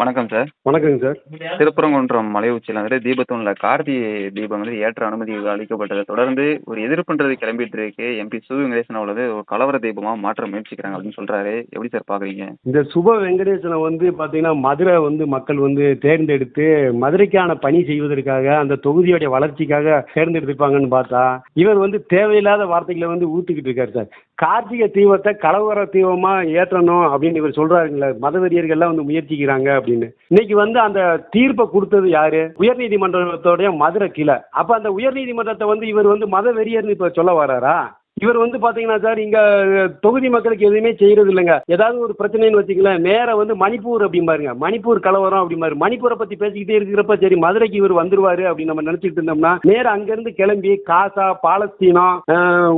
வணக்கம் சார். வணக்கங்க சார். திருப்பரங்குன்றம் மலை உச்சியில் வந்துட்டு தீபத்தூணில் கார்த்திகை தீபம் வந்து ஏற்ற அனுமதி அளிக்கப்பட்டதை தொடர்ந்து ஒரு எதிர்ப்புன்றது கிளம்பிட்டு இருக்கு எம்பி சு வெங்கடேசன் அவர்கள் ஒரு கலவர தீபமாக மாற்ற முயற்சிக்கிறாங்க அப்படின்னு சொல்றாரு. எப்படி சார் பார்க்குறீங்க இந்த சுப வெங்கடேசனை வந்து பார்த்தீங்கன்னா மதுரை வந்து மக்கள் வந்து தேர்ந்தெடுத்து மதுரைக்கான பணி செய்வதற்காக அந்த தொகுதியோடைய வளர்ச்சிக்காக தேர்ந்தெடுத்திருப்பாங்கன்னு பார்த்தா இவர் வந்து தேவையில்லாத வார்த்தைகளை வந்து ஊத்துக்கிட்டு இருக்காரு சார். கார்த்திகை தீபத்தை கலவர தீபமா ஏற்றணும் அப்படின்னு இவர் சொல்றாருங்களே. மதவெறியர்கள்லாம் வந்து முயற்சிக்கிறாங்க அப்படின்னு. இன்னைக்கு வந்து அந்த தீர்ப்பை கொடுத்தது யாரு? உயர்நீதிமன்றத்தோடைய மதுரை கிளை. அப்ப அந்த உயர்நீதிமன்றத்தை வந்து இவர் வந்து மதவெறியர்னு இப்ப சொல்ல வராரா? இவர் வந்து பாத்தீங்கன்னா சார் இங்க தொகுதி மக்களுக்கு எதுவுமே செய்யறது இல்லைங்க. ஏதாவது ஒரு பிரச்சனைன்னு வச்சுங்களேன் நேராக வந்து மணிப்பூர் அப்படிம்பாருங்க. மணிப்பூர் கலவரம் அப்படிம்பாரு. மணிப்பூரை பத்தி பேசிக்கிட்டே இருக்கிறப்ப சரி மதுரைக்கு இவர் வந்துருவாரு அப்படின்னு நம்ம நினைச்சிட்டு இருந்தோம்னா நேராக அங்கேருந்து கிளம்பி காசா பாலஸ்தீனம்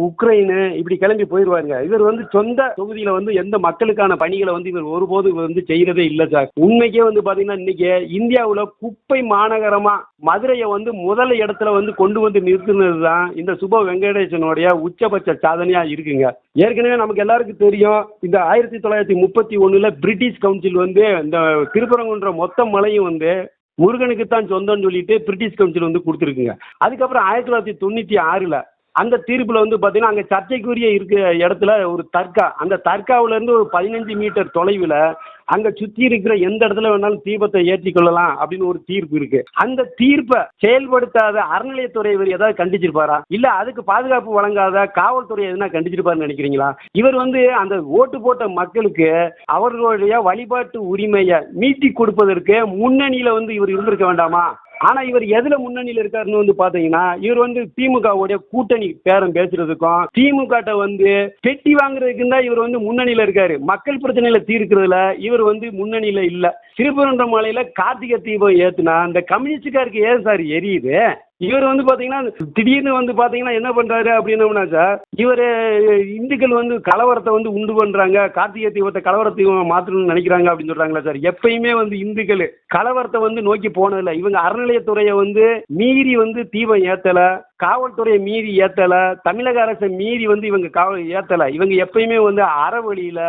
உக்ரைனு இப்படி கிளம்பி போயிடுவாருங்க இவர் வந்து சொந்த தொகுதியில வந்து எந்த மக்களுக்கான பணிகளை வந்து இவர் ஒருபோதும் வந்து செய்யறதே இல்லை சார். உண்மைக்கே வந்து பாத்தீங்கன்னா இன்னைக்கு இந்தியாவுல குப்பை மாநகரமா மதுரையை வந்து முதல் இடத்துல வந்து கொண்டு வந்து நிறுத்தினது தான் இந்த சுப வெங்கடேசனுடைய உச்சபட்ச சாதனையா இருக்குங்க. ஏற்கனவே நமக்கு எல்லாருக்கும் தெரியும் இந்த ஆயிரத்தி தொள்ளாயிரத்தி முப்பத்தி ஒண்ணுல பிரிட்டிஷ் கவுன்சில் வந்து இந்த திருப்பரங்குன்ற மொத்த மலையும் வந்து முருகனுக்கு தான் சொந்தம்னு சொல்லிட்டு பிரிட்டிஷ் கவுன்சில் வந்து கொடுத்துருக்குங்க. அதுக்கப்புறம் ஆயிரத்தி தொள்ளாயிரத்தி தொண்ணூற்றி ஆறில் அந்த தீர்ப்பில் வந்து பார்த்தீங்கன்னா அங்கே சர்ச்சைக்குரிய இருக்கிற இடத்துல ஒரு தர்கா அந்த தர்காவிலேருந்து ஒரு பதினஞ்சு மீட்டர் தொலைவில் அங்கே சுற்றி இருக்கிற எந்த இடத்துல வேணாலும் தீபத்தை ஏற்றி கொள்ளலாம் அப்படின்னு ஒரு தீர்ப்பு இருக்கு. அந்த தீர்ப்பை செயல்படுத்தாத அறநிலையத்துறை இவர் ஏதாவது கண்டிச்சிருப்பாரா? இல்லை அதுக்கு பாதுகாப்பு வழங்காத காவல்துறை எதுனா கண்டிச்சிருப்பாருன்னு நினைக்கிறீங்களா? இவர் வந்து அந்த ஓட்டு போட்ட மக்களுக்கு அவர்களுடைய வழிபாட்டு உரிமையை மீட்டி கொடுப்பதற்கு முன்னணியில் வந்து இவர் இருந்திருக்க வேண்டாமா? ஆனா இவர் எதுல முன்னணியில இருக்காருன்னு வந்து பாத்தீங்கன்னா இவர் வந்து திமுகவுடைய கூட்டணி பேரம் பேசுறதுக்கும் திமுக வந்து பெட்டி வாங்குறதுக்கு தான் இவர் வந்து முன்னணியில இருக்காரு. மக்கள் பிரச்சனையில தீர்க்கிறதுல இவர் வந்து முன்னணியில இல்ல. மலையில் கார்த்திகை தீபம் ஏத்துனா அந்த கம்யூனிஸ்டுக்காருக்கு ஏன் சார் எரியுது? இவர் வந்து பாத்தீங்கன்னா திடீர்னு வந்து பாத்தீங்கன்னா என்ன பண்றாரு அப்படின்னோம்னா சார் இவர் இந்துக்கள் வந்து கலவரத்தை வந்து உண்டு பண்றாங்க கார்த்திகை தீபத்தை கலவரத்தை மாற்றணும்னு நினைக்கிறாங்க அப்படின்னு சொல்றாங்களா சார். எப்பயுமே வந்து இந்துக்கள் கலவரத்தை வந்து நோக்கி போனதில்லை. இவங்க அறநிலையத்துறையை வந்து மீறி வந்து தீபம் ஏத்தல காவல்துறையை மீறி ஏத்தல தமிழக அரசை மீறி வந்து இவங்க காவல் ஏத்தல. இவங்க எப்பயுமே வந்து அறவழியில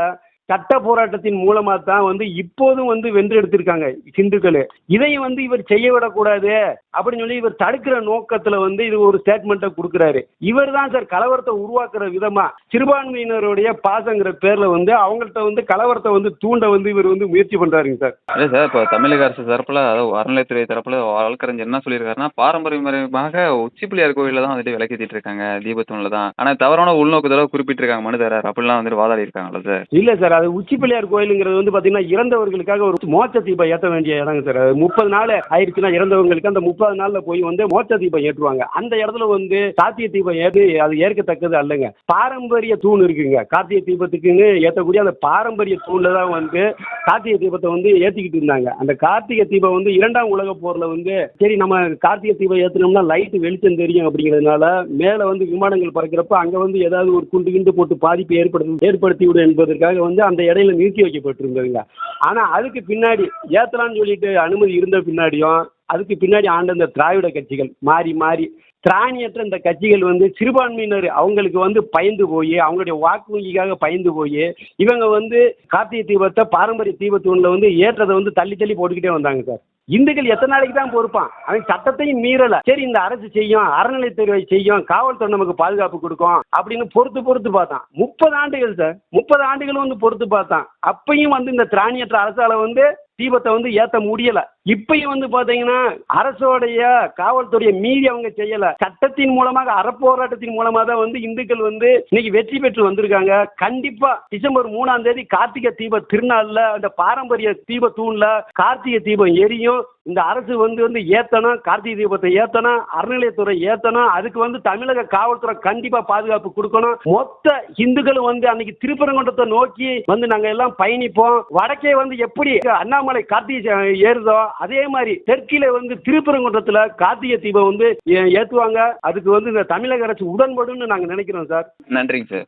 சட்ட போராட்டத்தின் மூலமா தான் வந்து இப்போதும் வந்து வென்றெடுத்திருக்காங்க ஹிந்துக்கள் இதையும் வந்து இவர் செய்ய விடக்கூடாது. அப்படின்னு சொல்லி இவர் தடுக்கிற நோக்கத்துல வந்து இது ஒரு ஸ்டேட்மெண்ட்டை கொடுக்குறாரு. இவர் தான் சார் கலவரத்தை உருவாக்குற விதமா சிறுபான்மையினருடைய பாசங்கிற பேர்ல வந்து அவங்கள்ட்ட வந்து கலவரத்தை வந்து தூண்ட வந்து இவர் வந்து முயற்சி பண்றாருங்க சார் இல்லை சார் இப்போ தமிழக அரசு தரப்பில் அதாவது அறநிலையத்துறை தரப்பில் வழக்கறிஞர் என்ன சொல்லியிருக்காருன்னா பாரம்பரியமாக உச்சி பிள்ளையார் கோவிலில் தான் வந்துட்டு விளக்கேற்றிட்டு இருக்காங்க தீபத்தூணில் தான். ஆனால் தவறான உள்நோக்கத்தோட குறிப்பிட்டிருக்காங்க மனுதாரர் அப்படிலாம் வந்துட்டு வாதாடி இருக்காங்களா சார் இல்ல சார் அது உச்சி பிள்ளையார் கோயிலுங்கிறது வந்து பாத்தீங்கன்னா இறந்தவர்களுக்காக ஒரு மோட்ச தீபம் ஏற்ற வேண்டிய இடங்க சார் அது முப்பது நாள் ஆயிடுச்சுன்னா இறந்தவங்களுக்கு அந்த முப்பது முப்பது நாள்ல போய் வந்து மோட்ச தீபம் ஏற்றுவாங்க. அந்த இடத்துல வந்து கார்த்திகை தீபம் ஏற்று அது ஏற்கத்தக்கது அல்லங்க. பாரம்பரிய தூண் இருக்குங்க. கார்த்திகை தீபத்துக்குன்னு ஏற்றக்கூடிய அந்த பாரம்பரிய தூண்ல தான் வந்து கார்த்திகை தீபத்தை வந்து ஏற்றிக்கிட்டு இருந்தாங்க. அந்த கார்த்திகை தீபம் வந்து இரண்டாம் உலக போர்ல வந்து சரி நம்ம கார்த்திகை தீபம் ஏற்றினோம்னா லைட் வெளிச்சம் தெரியும் அப்படிங்கிறதுனால மேலே வந்து விமானங்கள் பறக்கிறப்ப அங்கே வந்து ஏதாவது ஒரு குண்டு கிண்டு போட்டு பாதிப்பு ஏற்படுத்து ஏற்படுத்தி விடும் என்பதற்காக வந்து அந்த இடையில நிறுத்தி வைக்கப்பட்டிருந்ததுங்க. ஆனால் அதுக்கு பின்னாடி ஏற்றலாம்னு சொல்லிட்டு அனுமதி இருந்த பின்னாடியும் அதுக்கு பின்னாடி ஆண்ட இந்த திராவிட கட்சிகள் மாறி மாறி திராணியற்ற இந்த கட்சிகள் வந்து சிறுபான்மையினர் அவங்களுக்கு வந்து பயந்து போய் அவங்களுடைய வாக்கு வங்கிக்காக பயந்து போய் இவங்க வந்து கார்த்திகை தீபத்தை பாரம்பரிய தீபத்தூணில் வந்து ஏற்றதை வந்து தள்ளி தள்ளி போட்டுக்கிட்டே வந்தாங்க சார். இந்துக்கள் எத்தனை நாளைக்கு தான் பொறுப்பான்? அவன் சட்டத்தையும் மீறல. சரி இந்த அரசு செய்யும் அறநிலைத்துறை செய்யும் காவல்துறை நமக்கு பாதுகாப்பு கொடுக்கும் அப்படின்னு பொறுத்து பொறுத்து பார்த்தான். முப்பது ஆண்டுகள் சார். முப்பது ஆண்டுகள் வந்து பொறுத்து பார்த்தான். அப்பையும் வந்து இந்த திராணியற்ற அரசால வந்து தீபத்தை வந்து ஏத்த முடியல. இப்பயும் வந்து பாத்தீங்கன்னா அரசோடைய காவல்துறையை மீறி அவங்க செய்யல. சட்டத்தின் மூலமாக அறப்போராட்டத்தின் மூலமாக தான் வந்து இந்துக்கள் வந்து இன்னைக்கு வெற்றி பெற்று வந்திருக்காங்க. கண்டிப்பா டிசம்பர் மூணாம் தேதி கார்த்திகை தீப திருநாள்ல அந்த பாரம்பரிய தீப தூண்ல கார்த்திகை தீபம் எரியும். இந்த அரசு வந்து வந்து ஏத்தனா கார்த்திகை தீபத்தை ஏத்தனா அறநிலையத்துறை ஏத்தனா அதுக்கு வந்து தமிழக காவல்துறை கண்டிப்பா பாதுகாப்பு கொடுக்கணும். மொத்த இந்துக்களும் வந்து அன்னைக்கு திருப்பரங்குன்றத்தை நோக்கி வந்து நாங்க எல்லாம் பயணிப்போம். வடக்கே வந்து எப்படி அண்ணாமலை கார்த்திகை ஏறுதோ அதே மாதிரி தெற்கில வந்து திருப்பரங்குன்றத்துல கார்த்திகை தீபம் வந்து ஏ- ஏத்துவாங்க. அதுக்கு வந்து இந்த தமிழக அரசு உடன்படும்னு நாங்க நினைக்கிறோம் சார். நன்றிங்க சார்.